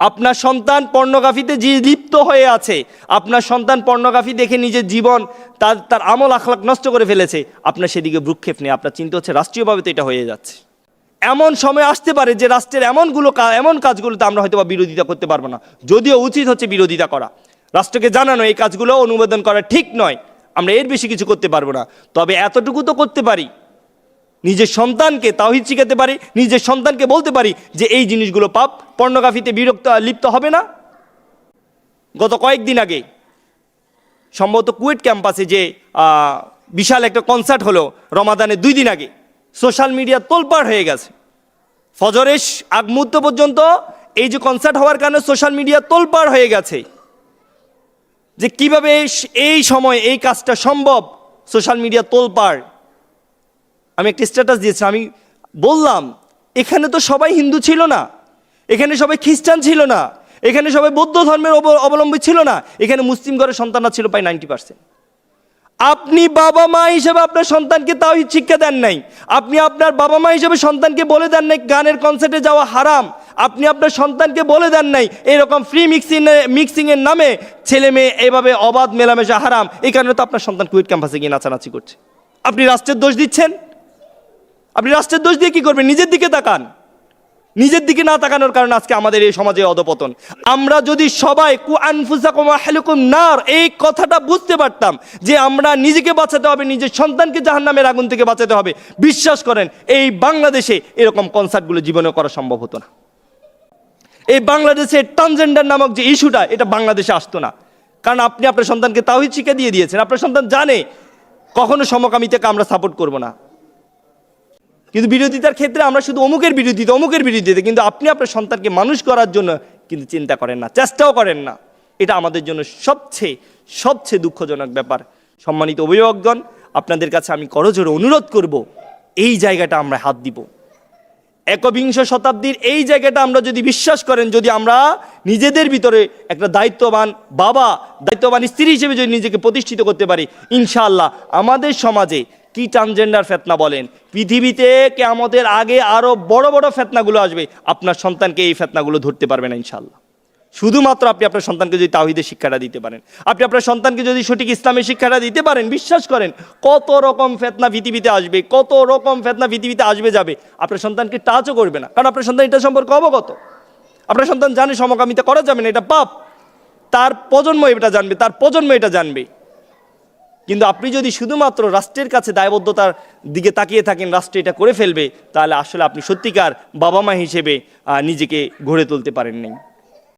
আপনার সন্তান পর্নোগ্রাফিতে যে লিপ্ত হয়ে আছে, আপনার সন্তান পর্নোগ্রাফি দেখে নিজের জীবন, তার তার আমল আখলাক নষ্ট করে ফেলেছে, আপনার সেদিকে ভ্রুক্ষেপ নেই। আপনার চিন্তা হচ্ছে রাষ্ট্রীয়ভাবে তো এটা হয়ে যাচ্ছে। এমন সময় আসতে পারে যে রাষ্ট্রের এমনগুলো এমন কাজগুলোতে আমরা হয়তো বা বিরোধিতা করতে পারব না। যদিও উচিত হচ্ছে বিরোধিতা করা। রাষ্ট্রকে জানানো, এই কাজগুলো অনুমোদন করা ঠিক নয়। আমরা এর বেশি কিছু করতে পারব না। তবে এতটুকু তো করতে পারি। নিজের সন্তানকে তাওহিদ শিখাতে পারি, নিজের সন্তানকে বলতে পারি যে এই জিনিসগুলো পাপ, পর্নোগ্রাফিতে বিরক্ত লিপ্ত হবে না। গত কয়েকদিন আগে সম্ভবত কুয়েট ক্যাম্পাসে যে বিশাল একটা কনসার্ট হলো রমাদানের দুই দিন আগে, সোশ্যাল মিডিয়া তোলপাড় হয়ে গেছে। ফজরেশ আগ মুহূর্ত পর্যন্ত এই যে কনসার্ট হওয়ার কারণে সোশ্যাল মিডিয়া তোলপাড় হয়ে গেছে। যে কীভাবে এই সময় এই কাজটা সম্ভব, সোশ্যাল মিডিয়া তোলপাড় আমি একটা স্ট্যাটাস দিয়েছি, আমি বললাম, এখানে তো সবাই হিন্দু ছিল না, এখানে সবাই খ্রিস্টান ছিল না, এখানে সবাই বৌদ্ধ ধর্মের অব- অবলম্বী ছিল না, এখানে মুসলিম ঘরের সন্তানরা ছিল প্রায় নাইনটি পার্সেন্ট আপনি বাবা মা হিসেবে আপনার সন্তানকে তাও শিক্ষা দেন নাই, আপনি আপনার বাবা মা হিসেবে সন্তানকে বলে দেন নাই গানের কনসার্টে যাওয়া হারাম, আপনি আপনার সন্তানকে বলে দেন নাই এরকম ফ্রি মিক্সিং মিক্সিংয়ের নামে ছেলে মেয়ে এভাবে অবাধ মেলামেশা হারাম, এই কারণে তো আপনার সন্তান কুইট ক্যাম্পাসে গিয়ে নাচানাচি করছে। আপনি রাষ্ট্রের দোষ দিচ্ছেন? আপনি রাষ্ট্রের দোষ দিয়ে কি করবেন? নিজের দিকে তাকান। নিজের দিকে না তাকানোর কারণে আজকে আমাদের এই সমাজে অধপতন। আমরা যদি সবাই, কু নার এই কথাটা বুঝতে পারতাম যে আমরা নিজেকে বাঁচাতে হবে, নিজের সন্তানকে জাহান্নামের আগুন থেকে বাঁচাতে হবে। বিশ্বাস করেন, এই বাংলাদেশে এরকম কনসার্টগুলো জীবনে করা সম্ভব হতো না। এই বাংলাদেশে ট্রান্সজেন্ডার নামক যে ইস্যুটা, এটা বাংলাদেশে আসতো না। কারণ আপনি আপনার সন্তানকে তাওহিদ শিক্ষা দিয়ে দিয়েছেন। আপনার সন্তান জানে, কখনো সমকামিতাকে আমরা সাপোর্ট করব না। কিন্তু বিরোধিতার ক্ষেত্রে আমরা শুধু অমুকের বিরোধিতা অমুকের বিরোধিতা, কিন্তু আপনি আপনার সন্তানকে মানুষ করার জন্য কিন্তু চিন্তা করেন না, চেষ্টাও করেন না। এটা আমাদের জন্য সবচেয়ে সবচেয়ে দুঃখজনক ব্যাপার। সম্মানিত অভিভাবকগণ, আপনাদের কাছে আমি করজোরে অনুরোধ করব, এই জায়গাটা আমরা হাত দিব। একবিংশ শতাব্দীর এই জায়গাটা আমরা যদি বিশ্বাস করেন, যদি আমরা নিজেদের ভিতরে একটা দায়িত্ববান বাবা, দায়িত্ববান স্ত্রী হিসেবে যদি নিজেকে প্রতিষ্ঠিত করতে পারি, ইনশাআল্লাহ আমাদের সমাজে কি ট্রান্সজেন্ডার ফেতনা বলেন? পৃথিবীতে কে আমাদের আগে আরও বড় বড় ফেতনাগুলো আসবে। আপনার সন্তানকে এই ফেতনাগুলো ধরতে পারবে না ইনশাআল্লাহ। শুধুমাত্র আপনি আপনার সন্তানকে যদি তাহিদের শিক্ষাটা দিতে পারেন। আপনি আপনার সন্তানকে যদি সঠিক ইসলামের শিক্ষাটা দিতে পারেন, বিশ্বাস করেন, কত রকম ফেতনা পৃথিবীতে আসবে, কত রকম ফেতনা পৃথিবীতে আসবে যাবে, আপনার সন্তানকে টাচও করবে না। কারণ আপনার সন্তান এটা সম্পর্কে অবগত। আপনার সন্তান জানে সমকামিতা করা যাবে না, এটা পাপ। তার প্রজন্ম এটা জানবে, তার প্রজন্ম এটা জানবে। কিন্তু আপনি যদি শুধুমাত্র রাষ্ট্রের কাছে দায়বদ্ধতার দিকে তাকিয়ে থাকেন, রাষ্ট্র এটা করে ফেলবে, তাহলে আসলে আপনি সত্যিকার বাবা মা হিসেবে নিজেকে গড়ে তুলতে পারেন নাই